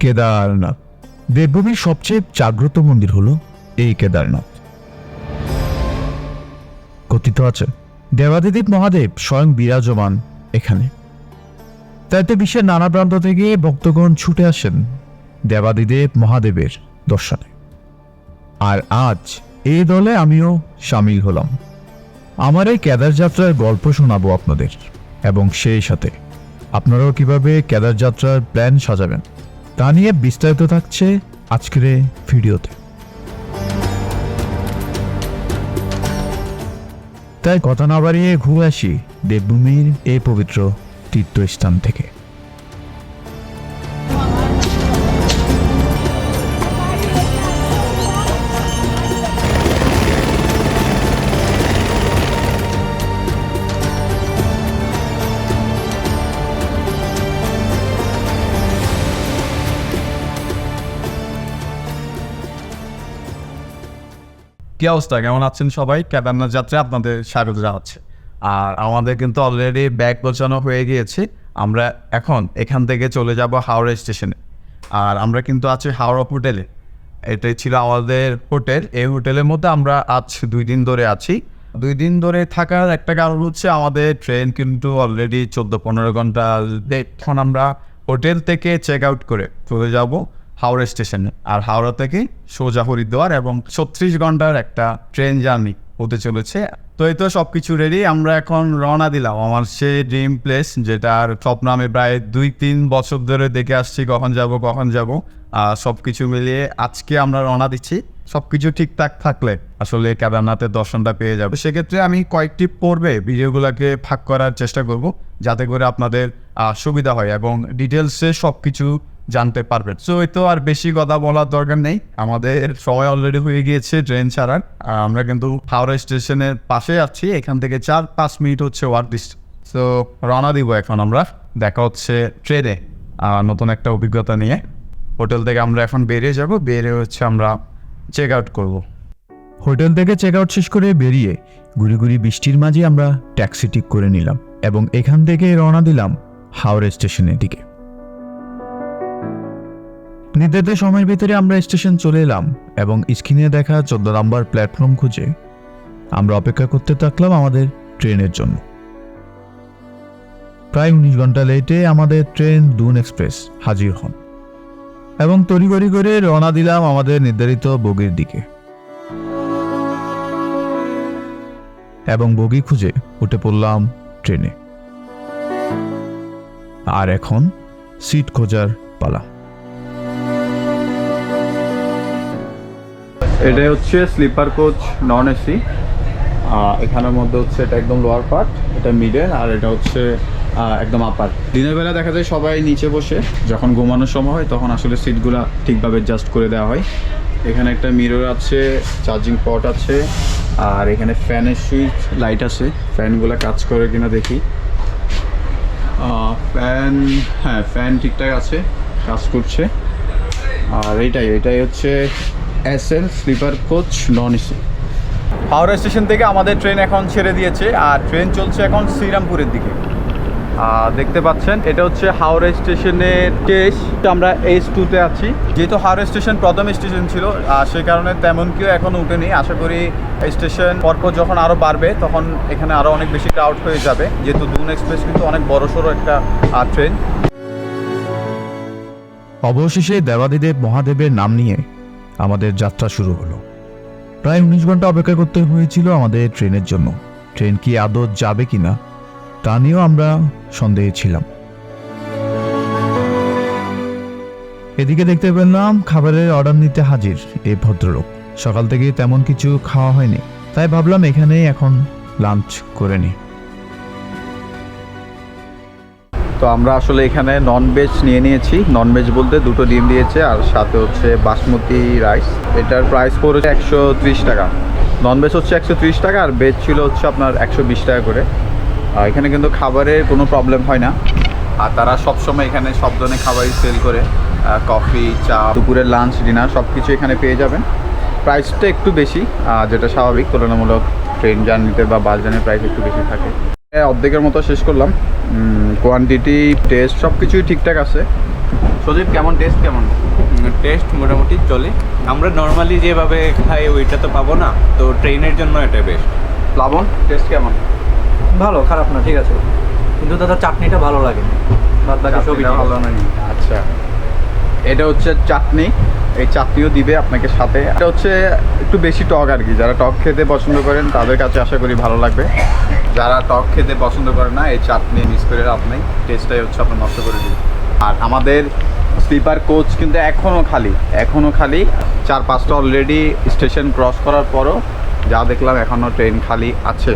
কেদারনাথ। দেবভূমির সবচেয়ে জাগ্রত মন্দির হলো এই কেদারনাথ। কথিত আছে, দেবাদিদেব মহাদেব স্বয়ং বিরাজমান এখানে। তাইতে বিশ্বের নানা প্রান্ত থেকে ভক্তগণ ছুটে আসেন দেবাদিদেব মহাদেবের দর্শনে। আর আজ এই দলে আমিও সামিল হলাম। আমার এই কেদার যাত্রার গল্প শোনাবো আপনাদের। এবং সেই সাথে আপনারাও কীভাবে কেদার যাত্রার প্ল্যান সাজাবেন তা নিয়ে বিস্তারিত থাকছে আজকের ভিডিওতে। তাই কথা না বাড়িয়ে ঘুরে আসি দেবভূমির এই পবিত্র তীর্থস্থান থেকে। কি অবস্থা? কেমন আছেন সবাই? কেদারনাথ যাত্রায় আপনাদের স্বাগত জানাচ্ছে। আর আমাদের কিন্তু অলরেডি ব্যাগ গোছানো হয়ে গিয়েছে। আমরা এখন এখান থেকে চলে যাব হাওড়া স্টেশনে। আর আমরা কিন্তু আছি হাওড়া হোটেলে। এটাই ছিল আমাদের হোটেল। এই হোটেলের মধ্যে আমরা আজ দুই দিন ধরে আছি। দুই দিন ধরে থাকার একটা কারণ হচ্ছে আমাদের ট্রেন কিন্তু অলরেডি চোদ্দ পনেরো ঘণ্টা। এখন আমরা হোটেল থেকে চেক আউট করে চলে যাব। হাওড়া স্টেশনে। আর হাওড়া থেকে সোজা হরিদ্বার এবং ছত্রিশ ঘণ্টার একটা ট্রেন জার্নি হতে চলেছে। তো এই তো সব কিছু রেডি আমরা এখন রওনা দিলাম আমার সেই ড্রিম প্লেস যেটার স্বপ্ন আমি প্রায় দুই তিন বছর ধরে দেখে আসছি, কখন যাব কখন যাব। সব কিছু মিলিয়ে আজকে আমরা রওনা দিচ্ছি। সব কিছু ঠিকঠাক থাকলে আসলে কেদারনাথের দর্শনটা পেয়ে যাবে। সেক্ষেত্রে আমি কয়েকটি পর্বে ভিডিওগুলোকে ভাগ করার চেষ্টা করব, যাতে করে আপনাদের সুবিধা হয় এবং ডিটেলসে সব কিছু জানতে পারবেন। সো তো আর বেশি কথা বলার দরকার নেই। আমাদের সময় অলরেডি হয়ে গিয়েছে ট্রেন ছাড়ার। আর আমরা কিন্তু হাওড়া স্টেশনের পাশে আছি। এখান থেকে চার পাঁচ মিনিট হচ্ছে ওয়ার্ক ডিস্ট সো রওনা দিব এখন আমরা। দেখা হচ্ছে ট্রেনে নতুন একটা অভিজ্ঞতা নিয়ে। হোটেল থেকে আমরা এখন বেরিয়ে যাব। বেরিয়ে হচ্ছে আমরা চেক আউট করব। হোটেল থেকে চেক আউট শেষ করে বেরিয়ে ঘুরি ঘুরি বৃষ্টির মাঝে আমরা ট্যাক্সি ঠিক করে নিলাম এবং এখান থেকে রওনা দিলাম হাওড়া স্টেশনের দিকে। নির্ধারিত সময়ের ভিতরে আমরা স্টেশন চলে এলাম এবং স্ক্রিনে দেখা চোদ্দ নম্বর প্ল্যাটফর্ম খুঁজে আমরা অপেক্ষা করতে থাকলাম আমাদের ট্রেনের জন্য। প্রায় উনিশ ঘণ্টা লেটে আমাদের ট্রেন দুন এক্সপ্রেস হাজির হন এবং তড়িঘড়ি করে রওনা দিলাম আমাদের নির্ধারিত বগির দিকে। এবং বগি খুঁজে উঠে পড়লাম ট্রেনে। আর এখন সিট খোঁজার পালা। এটাই হচ্ছে স্লিপার কোচ নন এসি। এখানের মধ্যে হচ্ছে এটা একদম লোয়ার পার্ট এটা মিডল আর এটা হচ্ছে একদম আপার দিনের বেলা দেখা যায় সবাই নিচে বসে, যখন ঘুমানোর সময় হয় তখন আসলে সিটগুলা ঠিকভাবে জাস্ট করে দেওয়া হয়। এখানে একটা মিরর আছে চার্জিং পট আছে, আর এখানে ফ্যানের সুইচ লাইট আছে। ফ্যানগুলো কাজ করে কিনা দেখি। ফ্যান হ্যাঁ ফ্যান ঠিকঠাক আছে, কাজ করছে। আর এইটাই এটাই হচ্ছে S L sleeper coach non AC Howrah station থেকে আমাদের ট্রেন এখন ছেড়ে দিয়েছে আর ট্রেন চলছে এখন শ্রীরামপুরের দিকে। দেখতে পাচ্ছেন এটা হচ্ছে হাওড়া স্টেশনের শেষ আমরা এইচ টুতে আছি। যেহেতু হাওড়া স্টেশন প্রথম স্টেশন ছিল আর সেই কারণে তেমন কেউ এখন উঠেনি। আশা করি স্টেশন পরপর যখন আরও বাড়বে তখন এখানে আরও অনেক বেশি ক্রাউড হয়ে যাবে। যেহেতু দুন এক্সপ্রেস কিন্তু অনেক বড় সড়ো একটা ট্রেন অবশেষে দেবাদিদেব মহাদেবের নাম নিয়ে আমাদের যাত্রা শুরু হলো। প্রায় উনিশ ঘণ্টা অপেক্ষা করতে হয়েছিল আমাদের ট্রেনের জন্য। ট্রেন কি আদৌ যাবে কি না তা নিয়েও আমরা সন্দেহে ছিলাম। এদিকে দেখতে পেলাম খাবারের অর্ডার নিতে হাজির এই ভদ্রলোক। সকাল থেকে তেমন কিছু খাওয়া হয়নি, তাই ভাবলাম এখানেই এখন লাঞ্চ করে নিই। তো আমরা আসলে এখানে নন ভেজ নিয়ে নিয়েছি। নন ভেজ বলতে দুটো ডিম দিয়েছে আর সাথে হচ্ছে বাসমতি রাইস এটার প্রাইস পড়েছে একশো ত্রিশ টাকা। নন ভেজ হচ্ছে একশো ত্রিশ টাকা আর ভেজ ছিল হচ্ছে আপনার একশো বিশ টাকা করে। এখানে কিন্তু খাবারের কোনো প্রবলেম হয় না। আর তারা সবসময় এখানে সব ধরনের খাবারই সেল করে। কফি চা, দুপুরের লাঞ্চ ডিনার সব কিছু এখানে পেয়ে যাবেন। প্রাইসটা একটু বেশি যেটা স্বাভাবিক। তুলনামূলক ট্রেন জার্নিতে বা বাস জার্নির প্রাইস একটু বেশি থাকে। অর্ধেকের মতো শেষ করলাম। কোয়ান্টিটি টেস্ট সব কিছুই ঠিকঠাক আছে। সজীব কেমন? টেস্ট কেমন? টেস্ট মোটামুটি চলে। আমরা নর্মালি যেভাবে খাই ওইটা তো পাবো না। তো ট্রেনের জন্য এটা বেস্ট প্লাবন টেস্ট কেমন? ভালো খারাপ না ঠিক আছে। কিন্তু দাদা চাটনিটা ভালো লাগে বাদ বাকি সবই ভালো। আচ্ছা। এটা হচ্ছে চাটনি। এই চাটনিও দিবে আপনাকে সাথে। এটা হচ্ছে একটু বেশি টক আর কি। যারা টক খেতে পছন্দ করেন, তাদের কাছে আশা করি ভালো লাগবে। যারা টক খেতে পছন্দ করে না, এই চাটনি মিস করে আপনি টেস্টটাই হচ্ছে আপনার নষ্ট করে দিবে। আর আমাদের স্লিপার কোচ কিন্তু এখনও খালি। এখনও খালি। চার পাঁচটা অলরেডি স্টেশন ক্রস করার পরও যা দেখলাম এখনও ট্রেন খালি আছে।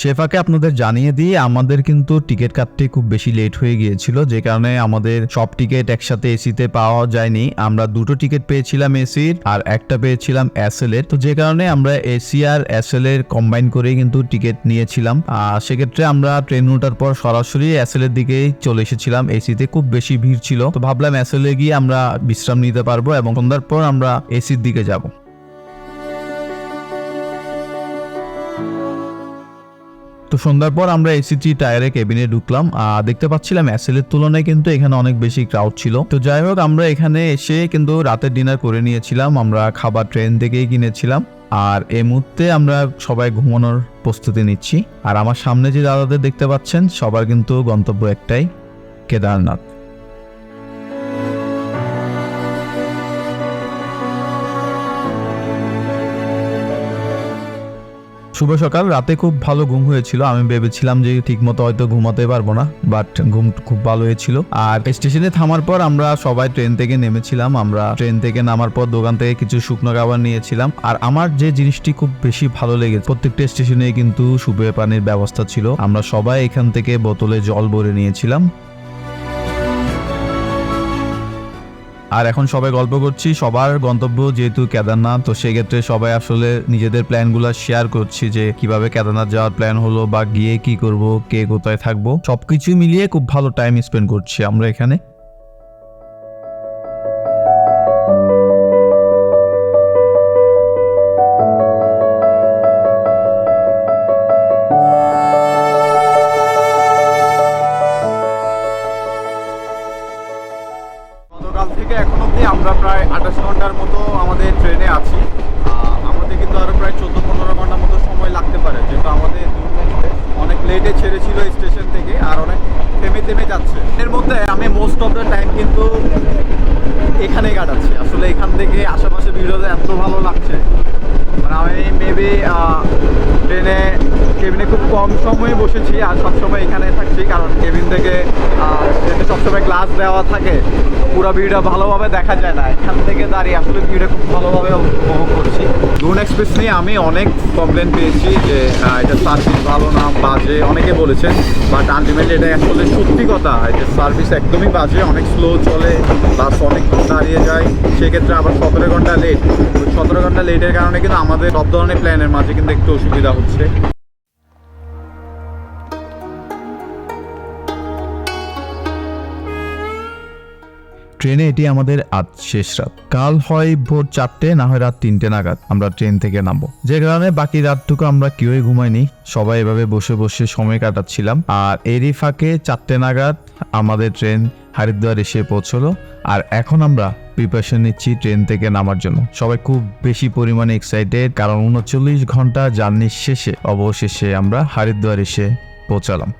শেফাকে আপনাদের জানিয়ে দিই, আমাদের কিন্তু টিকিট কাটতে খুব বেশি লেট হয়ে গিয়েছিল, যে কারণে আমাদের সব টিকিট একসাথে এসিতে পাওয়া যায়নি। আমরা দুটো টিকিট পেয়েছিলাম এসির আর একটা পেয়েছিলাম এসএল এর তো যে কারণে আমরা এসি আর এসএল এর কম্বাইন করেই কিন্তু টিকিট নিয়েছিলাম। আর সেক্ষেত্রে আমরা ট্রেন ওঠার পর সরাসরি এসএল এর দিকেই চলে এসেছিলাম। এসিতে খুব বেশি ভিড় ছিল। তো ভাবলাম এসএল এ গিয়ে আমরা বিশ্রাম নিতে পারব এবং সন্ধ্যার পর আমরা এসির দিকে যাব। তো সন্ধ্যার পর আমরা এসি থ্রি টায়ারে কেবিনে ঢুকলাম, আর দেখতে পাচ্ছিলাম অ্যাসেলের তুলনায় কিন্তু এখানে অনেক বেশি ক্রাউড ছিল। তো যাই হোক, আমরা এখানে এসে কিন্তু রাতের ডিনার করে নিয়েছিলাম, আমরা খাবার ট্রেন থেকেই কিনেছিলাম, আর এই মুহূর্তে আমরা সবাই ঘুমানোর প্রস্তুতি নিচ্ছি। আর আমার সামনে যে দাদাদের দেখতে পাচ্ছেন, সবার কিন্তু গন্তব্য একটাই, কেদারনাথ। শুভ সকাল। রাতে খুব ভালো ঘুম হয়েছিল। আমি ভেবেছিলাম যে ঠিকমতো হয়তো ঘুমাতে পারব না বাট ঘুম খুব ভালো হয়েছিল আর স্টেশনে থামার পর আমরা সবাই ট্রেন থেকে নেমেছিলাম। আমরা ট্রেন থেকে নামার পর দোকান থেকে কিছু শুকনো খাবার নিয়েছিলাম। আর আমার যে জিনিসটি খুব বেশি ভালো লেগেছে, প্রত্যেকটা স্টেশনে কিন্তু সুপেয় পানির ব্যবস্থা ছিল। আমরা সবাই এখান থেকে বোতলে জল ভরে নিয়েছিলাম। আর এখন সবাই গল্প করছি, সবার গন্তব্য যেহেতু কেদারনাথ, তো সেক্ষেত্রে সবাই আসলে নিজেদের প্ল্যানগুলো শেয়ার করছি যে কীভাবে কেদারনাথ যাওয়ার প্ল্যান হলো বা গিয়ে কি করব, কে কোথায় থাকব, সবকিছু মিলিয়ে খুব ভালো টাইম স্পেন্ড করছি আমরা এখানে। কিন্তু এখানেই কাটাচ্ছি। আসলে এখান থেকে আশেপাশে ভিডিওতে এত ভালো লাগছে। মানে আমি মেবি ট্রেনে কেবিনে খুব কম সময়ে বসেছি আর সবসময় এখানে থাকছি। কারণ কেবিন থেকে সবসময় গ্লাস দেওয়া থাকে। পুরো ভিউটা ভালোভাবে দেখা যায় না। এখান থেকে দাঁড়িয়ে আসলে ভিউটা খুব ভালোভাবে উপভোগ করছি। দুন এক্সপ্রেস নিয়ে আমি অনেক কমপ্লেন পেয়েছি যে এটা সার্ভিস ভালো না, বাজে, অনেকে বলেছেন বাট আলটিমেটলি এটা আসলে সত্যি কথা, যে সার্ভিস একদমই বাজে, অনেক স্লো চলে বাস অনেক দাঁড়িয়ে যায়। সেক্ষেত্রে আবার সতেরো ঘণ্টা লেট সতেরো ঘণ্টা লেটের কারণে কিন্তু আমাদের সব ধরনের প্ল্যানের মাঝে কিন্তু একটু অসুবিধা হচ্ছে। ট্রেনে এটি আমাদের আজ শেষ রাত। কাল হয় ভোর চারটে, না হয় রাত তিনটে নাগাদ। আমরা ট্রেন থেকে নামবো। যে কারণে বাকি রাতটুকু আমরা কেউই ঘুমাইনি, সবাই এভাবে বসে বসে সময় কাটাচ্ছিলাম। আর এরই ফাঁকে চারটে নাগাদ আমাদের ট্রেন হরিদ্বার এসে পৌঁছলো। আর এখন আমরা প্রিপারেশন নিচ্ছি ট্রেন থেকে নামার জন্য। সবাই খুব বেশি পরিমাণে এক্সাইটেড কারণ উনচল্লিশ ঘণ্টা জার্নির শেষে, অবশেষে আমরা হরিদ্বার এসে পৌঁছালাম।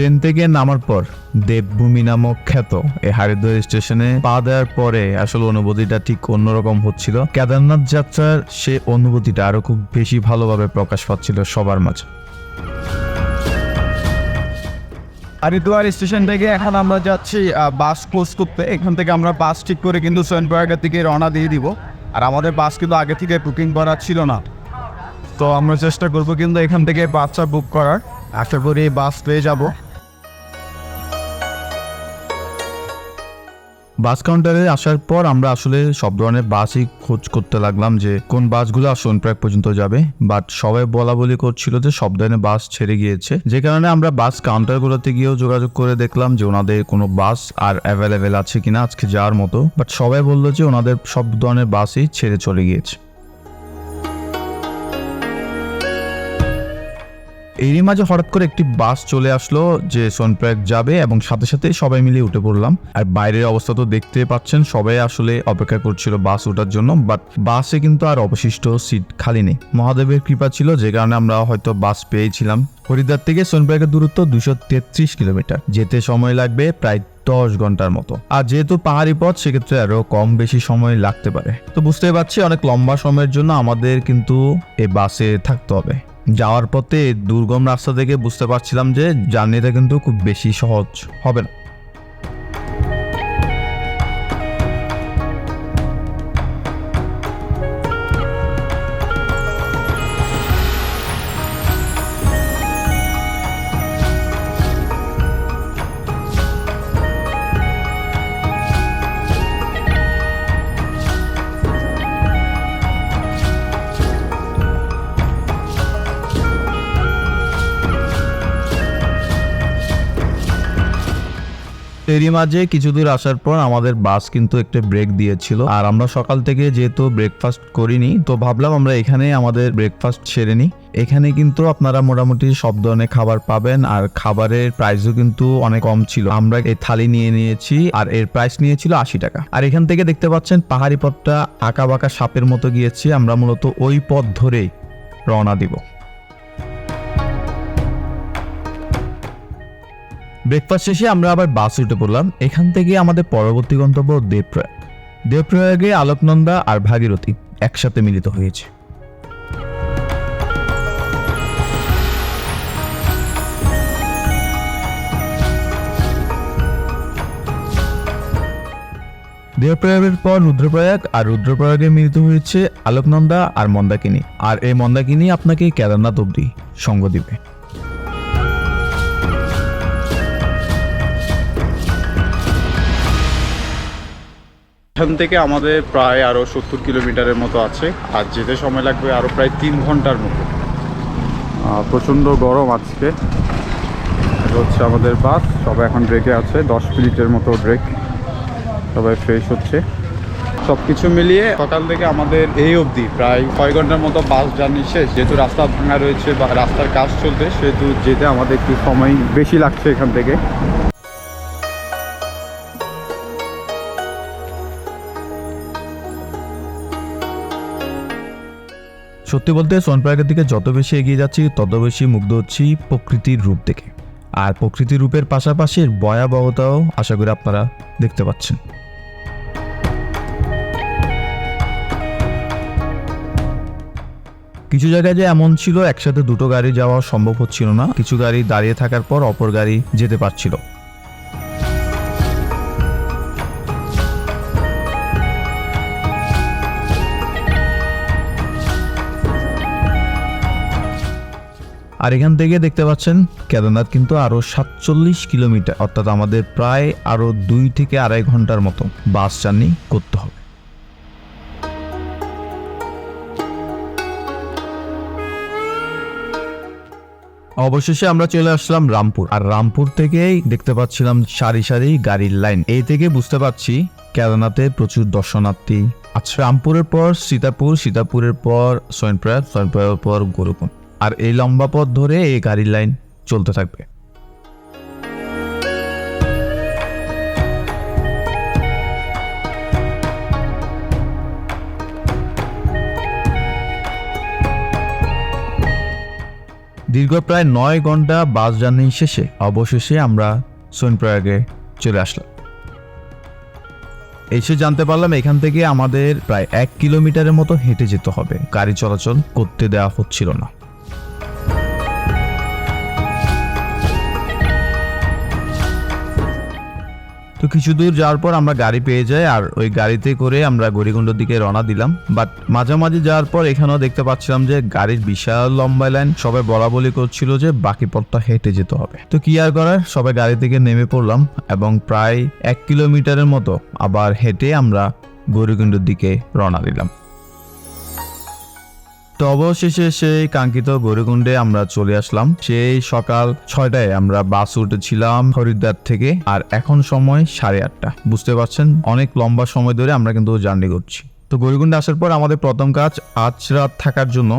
ট্রেন থেকে নামার পর দেবভূমি নামক খ্যাত এই হরিদ্বার স্টেশনে পা দেওয়ার পরে আসলে অনুভূতিটা ঠিক অন্যরকম হচ্ছিল। কেদারনাথ যাত্রার সে অনুভূতিটা আরও খুব বেশি ভালোভাবে প্রকাশ পাচ্ছিল সবার মাঝে। হরিদ্বার স্টেশন থেকে এখন আমরা যাচ্ছি বাস ক্লোজ করতে। এখান থেকে আমরা বাস ঠিক করে কিন্তু সোয়েনপ্রয়াগের দিকে রওনা দিয়ে দিব। আর আমাদের বাস কিন্তু আগে থেকে বুকিং করা ছিল না। তো আমরা চেষ্টা করব কিন্তু এখান থেকে বাসটা বুক করার। আশা করি বাস পেয়ে যাব। বাস কাউন্টারে আসার পর আমরা আসলে সব ধরনের বাসই খোঁজ করতে লাগলাম যে কোন বাসগুলো সোনপ্রাগ পর্যন্ত যাবে। বাট সবাই বলা বলি করছিল যে সব ধরনের বাস ছেড়ে গিয়েছে। যে কারণে আমরা বাস কাউন্টারগুলোতে গিয়েও যোগাযোগ করে দেখলাম যে ওনাদের কোনো বাস আর অ্যাভেলেবেল আছে কিনা আজকে যাওয়ার মতো। বাট সবাই বলল যে ওনাদের সব ধরনের বাসই ছেড়ে চলে গিয়েছে। এরই মাঝে হঠাৎ করে একটি বাস চলে আসলো যে সোনপ্রয়াগ যাবে এবং সাথে সাথে সবাই মিলে উঠে পড়লাম। আর বাইরের অবস্থা তো দেখতে পাচ্ছেন, সবাই আসলে অপেক্ষা করছিল বাস ওঠার জন্য বাট বাসে কিন্তু আর অবশিষ্ট সিট খালি নেই। মহাদেবের কৃপা ছিল, যে কারণে আমরা হয়তো বাস পেয়েছিলাম। হরিদ্বার থেকে সোনপ্রয়াগের দূরত্ব দুশো তেত্রিশ কিলোমিটার। যেতে সময় লাগবে প্রায় দশ ঘণ্টার মতো। আর যেহেতু পাহাড়ি পথ, সেক্ষেত্রে আরও কম বেশি সময় লাগতে পারে। তো বুঝতে পারছি, অনেক লম্বা সময়ের জন্য আমাদের কিন্তু এই বাসে থাকতে হবে। যাওয়ার পথে দুর্গম রাস্তা থেকে বুঝতে পারছিলাম যে জার্নিটা কিন্তু খুব বেশি সহজ হবে না। এরই মাঝে কিছু দূর আসার পর আমাদের বাস কিন্তু একটা ব্রেক দিয়েছিল। আর আমরা সকাল থেকে যেহেতু ব্রেকফাস্ট করিনি, তো ভাবলাম আমরা এখানে আমাদের ব্রেকফাস্ট সেরে নিই। এখানে কিন্তু আপনারা মোটামুটি সব ধরনের খাবার পাবেন, আর খাবারের প্রাইসও কিন্তু অনেক কম ছিল। আমরা এই থালি নিয়ে নিয়েছি, আর এর প্রাইস নিয়েছিল আশি টাকা। আর এখান থেকে দেখতে পাচ্ছেন পাহাড়ি পথটা আঁকা বাঁকা সাপের মতো গিয়েছি। আমরা মূলত ওই পথ ধরেই রওনা দিব। ব্রেকফাস্ট শেষে আমরা আবার বাস উঠে পড়লাম। এখান থেকে আমাদের পরবর্তী গন্তব্য দেবপ্রয়াগ। দেবপ্রয়াগে আলোকনন্দা আর ভাগীরথী একসাথে মিলিত হয়েছে। দেবপ্রয়াগের পর রুদ্রপ্রয়াগ আর রুদ্রপ্রয়াগে মিলিত হয়েছে আলোকনন্দা আর মন্দাকিনী। আর এই মন্দাকিনী আপনাকে কেদারনাথ অব্দি সঙ্গ দিবে। এখান থেকে আমাদের প্রায় আরও সত্তর কিলোমিটারের মতো আছে। আর যেতে সময় লাগবে আরও প্রায় তিন ঘণ্টার মতো। প্রচণ্ড গরম আজকে। হচ্ছে আমাদের বাস। সবাই এখন ব্রেকে আছে। দশ মিনিটের মতো ব্রেক। সবাই ফ্রেশ হচ্ছে। সব কিছু মিলিয়ে সকাল থেকে আমাদের এই অবধি প্রায় ছয় ঘণ্টার মতো বাস জার্নি শেষ। যেহেতু রাস্তা ভাঙা রয়েছে বা রাস্তার কাজ চলতে সেহেতু যেতে আমাদের একটু সময় বেশি লাগছে এখান থেকে। সত্যি বলতে সোনপ্রয়াগের দিকে যত বেশি এগিয়ে যাচ্ছি, তত বেশি মুগ্ধ হচ্ছি প্রকৃতির রূপ দেখে। আর প্রকৃতির রূপের পাশাপাশি ভয়াবহতাও আশা করি আপনারা দেখতে পাচ্ছেন। কিছু জায়গায় যে এমন ছিল, একসাথে দুটো গাড়ি যাওয়া সম্ভব হচ্ছিল না। কিছু গাড়ি দাঁড়িয়ে থাকার পর অপর গাড়ি যেতে পারছিল। আর এখান থেকে দেখতে পাচ্ছেন কেদারনাথ কিন্তু আরও সাতচল্লিশ কিলোমিটার, অর্থাৎ আমাদের প্রায় আরও দুই থেকে আড়াই ঘণ্টার মতো বাস জার্নি করতে হবে। অবশেষে আমরা চলে আসলাম রামপুর, আর রামপুর থেকেই দেখতে পাচ্ছিলাম সারি সারি গাড়ির লাইন। এই থেকে বুঝতে পারছি কেদারনাথে প্রচুর দর্শনার্থী আচ্ছা রামপুরের পর সীতাপুর, সীতাপুরের পর সোয়নপ্রয়াগ সোয়নপ্রয়াগের পর গোরুকুণ্ড আর এই লম্বা পথ ধরে এই গাড়ির লাইন চলতে থাকবে। দীর্ঘ প্রায় নয় ঘণ্টা বাস জার্নি শেষে অবশেষে আমরা সোনপ্রয়াগে চলে আসলাম। এসে জানতে পারলাম এখান থেকে আমাদের প্রায় এক কিলোমিটারের মতো হেঁটে যেতে হবে। গাড়ি চলাচল করতে দেওয়া হচ্ছিল না। তো কিছু দূর যাওয়ার পর আমরা গাড়ি পেয়ে যাই, আর ওই গাড়িতে করে আমরা গরিগুন্ডর দিকে রওনা দিলাম। বাট মাঝামাঝি যাওয়ার পর এখানেও দেখতে পাচ্ছিলাম যে গাড়ির বিশাল লম্বা লাইন সবাই বলা বলি করছিল যে বাকি পথটা হেঁটে যেতে হবে। তো কি আর করার? সবাই গাড়ি থেকে নেমে পড়লাম এবং প্রায় এক কিলোমিটারের মতো আবার হেঁটে আমরা গৌরীকুণ্ডের দিকে রওনা দিলাম। তো অবশেষে সেই কাঙ্ক্ষিত গৌরীকুণ্ডে আমরা চলে আসলাম। সেই সকাল ছয়টায় আমরা বাস উঠেছিলাম হরিদ্বার থেকে, আর এখন সময় সাড়ে আটটা। বুঝতে পারছেন? অনেক লম্বা সময় ধরে আমরা কিন্তু জার্নি করছি। তো গৌরীকুণ্ডে আসার পর আমাদের প্রথম কাজ আজ রাত থাকার জন্য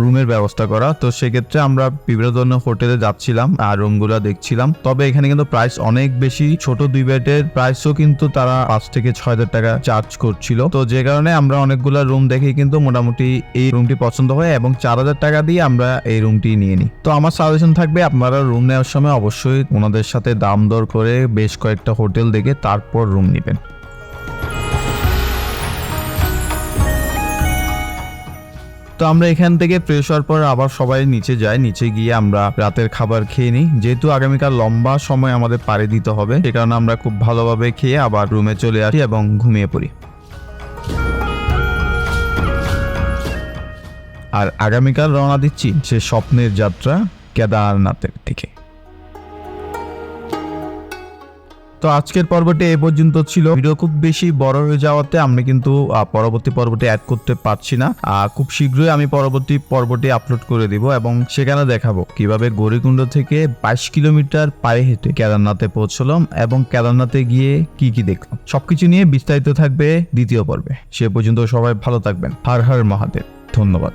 রুমের ব্যবস্থা করা। তো সেক্ষেত্রে আমরা বিভিন্ন ধরনের হোটেলে যাচ্ছিলাম আর রুমগুলো দেখছিলাম। তবে এখানে কিন্তু প্রাইস অনেক বেশি। ছোট দুই বেডের প্রাইসও কিন্তু তারা পাঁচ থেকে ছয় হাজার টাকা চার্জ করছিল। তো যে কারণে আমরা অনেকগুলো রুম দেখে কিন্তু মোটামুটি এই রুমটি পছন্দ হয় এবং চার হাজার টাকা দিয়ে আমরা এই রুমটি নিয়ে নিই। তো আমার সাজেশন থাকবে, আপনারা রুম নেওয়ার সময় অবশ্যই ওনাদের সাথে দাম দর করে বেশ কয়েকটা হোটেল দেখে তারপর রুম নেবেন। তো আমরা এখান থেকে ফ্রেশ হওয়ার পর আবার সবাই নিচে যাই। নিচে গিয়ে আমরা রাতের খাবার খেয়ে নিই। যেহেতু আগামীকাল লম্বা সময় আমাদের পাড়ি দিতে হবে, সে কারণে আমরা খুব ভালোভাবে খেয়ে আবার রুমে চলে আসি এবং ঘুমিয়ে পড়ি। আর আগামীকাল রওনা দিচ্ছি সে স্বপ্নের যাত্রা কেদারনাথের দিকে। তো আজকের পর্বটি এ পর্যন্ত ছিল। ভিডিও খুব বেশি বড় হয়ে যাওয়াতে আমি কিন্তু পরবর্তী পর্বটি অ্যাড করতে পারছি না। খুব শীঘ্রই আমি পরবর্তী পর্বটি আপলোড করে দিব এবং সেখানে দেখাবো কীভাবে গৌরীকুণ্ড থেকে বাইশ কিলোমিটার পায়ে হেঁটে কেদারনাথে পৌঁছলাম এবং কেদারনাথে গিয়ে কি কি দেখলাম। সবকিছু নিয়ে বিস্তারিত থাকবে দ্বিতীয় পর্বে। সে পর্যন্ত সবাই ভালো থাকবেন। হার হার মহাদেব। ধন্যবাদ।